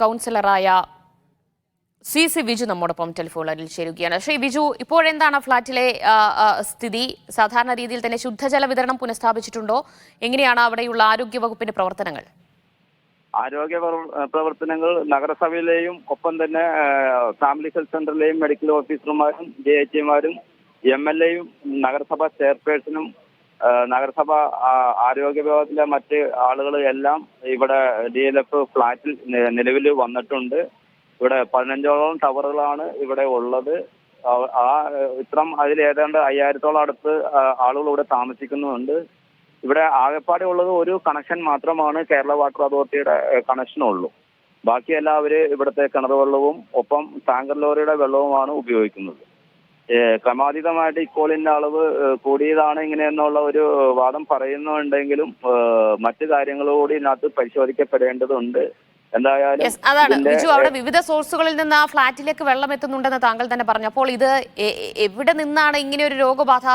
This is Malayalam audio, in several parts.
കൗൺസിലറായ സി സി വിജു നമ്മോടൊപ്പം ടെലിഫോണിൽ ചേരുകയാണ്. ശ്രീ വിജു ഇപ്പോഴെന്താണ് ഫ്ളാറ്റിലെ സ്ഥിതി? സാധാരണ രീതിയിൽ തന്നെ ശുദ്ധജല വിതരണം പുനഃസ്ഥാപിച്ചിട്ടുണ്ടോ? എങ്ങനെയാണ് അവിടെയുള്ള ആരോഗ്യ വകുപ്പിന്റെ പ്രവർത്തനങ്ങൾ? ആരോഗ്യ പ്രവർത്തനങ്ങൾ നഗരസഭയിലെയും ഒപ്പം തന്നെ ഫാമിലി ഹെൽത്ത് സെന്ററിലെയും മെഡിക്കൽ ഓഫീസർമാരും ജെ എച്ച് എമാരും എം എൽ എയും നഗരസഭ ചെയർപേഴ്സണും നഗരസഭ ആരോഗ്യ വിഭാഗത്തിലെ മറ്റ് ആളുകൾ എല്ലാം ഇവിടെ ഡി എൽ എഫ് ഫ്ലാറ്റിൽ നിലവിൽ വന്നിട്ടുണ്ട്. ഇവിടെ പതിനഞ്ചോളം ടവറുകളാണ് ഇവിടെ ഉള്ളത്. ആ- ഇത്രം അതിൽ ഏതാണ്ട് അയ്യായിരത്തോളം അടുത്ത് ആളുകൾ ഇവിടെ താമസിക്കുന്നുണ്ട്. ഇവിടെ ആകെപ്പാടെ ഉള്ളത് ഒരു കണക്ഷൻ മാത്രമാണ് കേരള വാട്ടർ അതോറിറ്റിയുടെ കണക്ഷനുള്ളൂ. ബാക്കി എല്ലാവരും ഇവിടുത്തെ കിണർ വെള്ളവും ഒപ്പം ടാങ്കർ ലോറിയുടെ വെള്ളവുമാണ് ഉപയോഗിക്കുന്നത്. ക്രമാതീതമായിട്ട് ഇക്കോളിന്റെ അളവ് കൂടിയതാണ് ഇങ്ങനെയെന്നുള്ള ഒരു വാദം പറയുന്നുണ്ടെങ്കിലും മറ്റു കാര്യങ്ങളോട് ഇതിനകത്ത് പരിശോധിക്കപ്പെടേണ്ടതുണ്ട്. എന്തായാലും അതാണ്. ബിജു അവിടെ വിവിധ സോഴ്സുകളിൽ നിന്ന് ആ ഫ്ളാറ്റിലേക്ക് വെള്ളം എത്തുന്നുണ്ടെന്ന് താങ്കൾ തന്നെ പറഞ്ഞു. അപ്പോൾ ഇത് എവിടെ നിന്നാണ് ഇങ്ങനെ ഒരു രോഗബാധ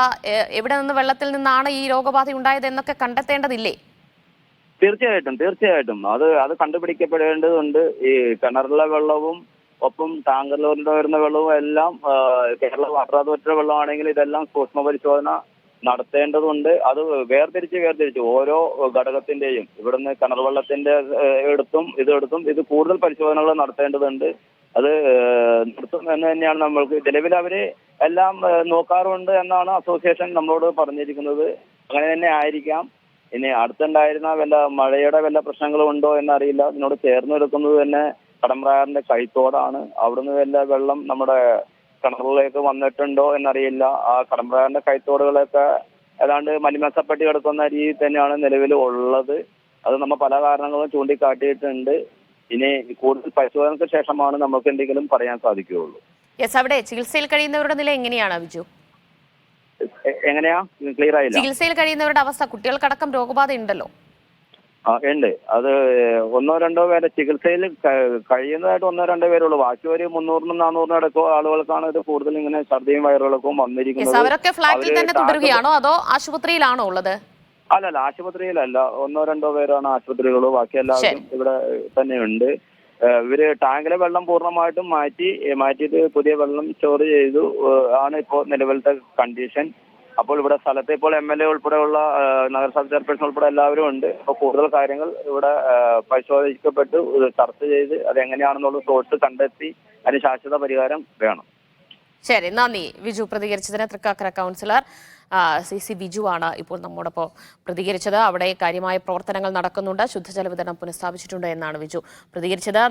എവിടെ നിന്ന് വെള്ളത്തിൽ നിന്നാണ് ഈ രോഗബാധ ഉണ്ടായത് എന്നൊക്കെ കണ്ടെത്തേണ്ടതില്ലേ? തീർച്ചയായിട്ടും തീർച്ചയായിട്ടും. അത് അത് കണ്ടുപിടിക്കപ്പെടേണ്ടതുണ്ട്. ഈ കിണറിലെ വെള്ളവും ഒപ്പം ടാങ്കറിലൂടെ വരുന്ന വെള്ളവും എല്ലാം കേരള വാട്ടർ അതോറിറ്റിയുടെ വെള്ളമാണെങ്കിൽ ഇതെല്ലാം സൂക്ഷ്മ പരിശോധന നടത്തേണ്ടതുണ്ട്. അത് വേർതിരിച്ച് വേർതിരിച്ച് ഓരോ ഘടകത്തിന്റെയും ഇവിടുന്ന് കിണർ വെള്ളത്തിന്റെ എടുത്തും ഇത് എടുത്തും ഇത് കൂടുതൽ പരിശോധനകൾ നടത്തേണ്ടതുണ്ട്. അത് നിർത്തും എന്ന് തന്നെയാണ് നമ്മൾക്ക് നിലവിൽ അവർ എല്ലാം നോക്കാറുണ്ട് എന്നാണ് അസോസിയേഷൻ നമ്മളോട് പറഞ്ഞിരിക്കുന്നത്. അങ്ങനെ തന്നെ ആയിരിക്കാം. ഇനി അടുത്തുണ്ടായിരുന്ന വല്ല മഴയുടെ വല്ല പ്രശ്നങ്ങളും ഉണ്ടോ എന്നറിയില്ല. ഇതിനോട് ചേർന്ന് എടുക്കുന്നത് തന്നെ കടമ്പ്രായറിന്റെ കൈത്തോടാണ്. അവിടുന്ന് വല്ല വെള്ളം നമ്മുടെ കിണറിലേക്ക് വന്നിട്ടുണ്ടോ എന്നറിയില്ല. ആ കടമ്പ്രാറിന്റെ കൈത്തോടുകളൊക്കെ ഏതാണ്ട് മലിമസപ്പെട്ട് കിടക്കുന്ന രീതി തന്നെയാണ് നിലവിൽ ഉള്ളത്. അത് നമ്മൾ പല കാരണങ്ങളും ചൂണ്ടിക്കാട്ടിയിട്ടുണ്ട്. ഇനി കൂടുതൽ പരിശോധനയ്ക്ക് ശേഷമാണ് നമുക്ക് എന്തെങ്കിലും പറയാൻ സാധിക്കുകയുള്ളൂ. യെസ് അവിടെ ചികിത്സയിൽ കഴിയുന്നവരുടെ നില എങ്ങനെയാണ് ബിജു? എങ്ങനെയാ? ക്ലിയർ ആയില്ല. ചികിത്സയിൽ കഴിയുന്നവരുടെ അവസ്ഥ കുട്ടികൾക്കടക്കം രോഗബാധ ഉണ്ടല്ലോ ആ ഉണ്ട്. അത് ഒന്നോ രണ്ടോ പേരെ ചികിത്സയിൽ കഴിയുന്നതായിട്ട് ഒന്നോ രണ്ടോ പേരുള്ളൂ. ബാക്കി ഒരു മുന്നൂറിനും നാനൂറിനും അടക്കോ ആളുകൾക്കാണ് ഇത് കൂടുതൽ ഇങ്ങനെ ഛർദിയും വയറിളക്കവും യെസ് വന്നിരിക്കുന്നത് അവരൊക്കെ ഫ്ലാറ്റിൽ തന്നെ തുടരുകയാണോ? അതോ ആശുപത്രിയിലാണോ ഉള്ളത്? അല്ലല്ല ആശുപത്രിയിലല്ല. ഒന്നോ രണ്ടോ പേരാണ് ആശുപത്രികളോ ബാക്കി എല്ലാവരും ഇവിടെ തന്നെയുണ്ട്. ഉണ്ട് ഇവർ ടാങ്കിലെ വെള്ളം പൂർണമായിട്ടും മാറ്റി മാറ്റിയിട്ട് പുതിയ വെള്ളം സ്റ്റോർ ചെയ്തു ആണ് ഇപ്പോൾ നിലവിലത്തെ കണ്ടീഷൻ. അപ്പോൾ ഇവിടെ സ്ഥലത്ത് ഇപ്പോൾ എം എൽ എ ഉൾപ്പെടെയുള്ള നഗരസഭ ചെയർപേഴ്സൺ ഉൾപ്പെടെ എല്ലാവരും ഉണ്ട്. അപ്പോൾ കൂടുതൽ കാര്യങ്ങൾ ഇവിടെ പരിശോധിക്കപ്പെട്ട് ചർച്ച ചെയ്ത് അത് എങ്ങനെയാണെന്നുള്ള സോഴ്സ് കണ്ടെത്തി അതിന് ശാശ്വത പരിഹാരം വേണം. ശരി നന്ദി. Viju പ്രതികരിച്ചതിന് Thrikkakara councillor C C Biju ആണ് ഇപ്പോൾ നമ്മോടൊപ്പം പ്രതികരിച്ചത്. അവിടെ കാര്യമായ പ്രവർത്തനങ്ങൾ നടക്കുന്നുണ്ട്. ശുദ്ധജല വിതരണം പുനഃസ്ഥാപിച്ചിട്ടുണ്ട് എന്നാണ് വിജു പ്രതികരിച്ചത്.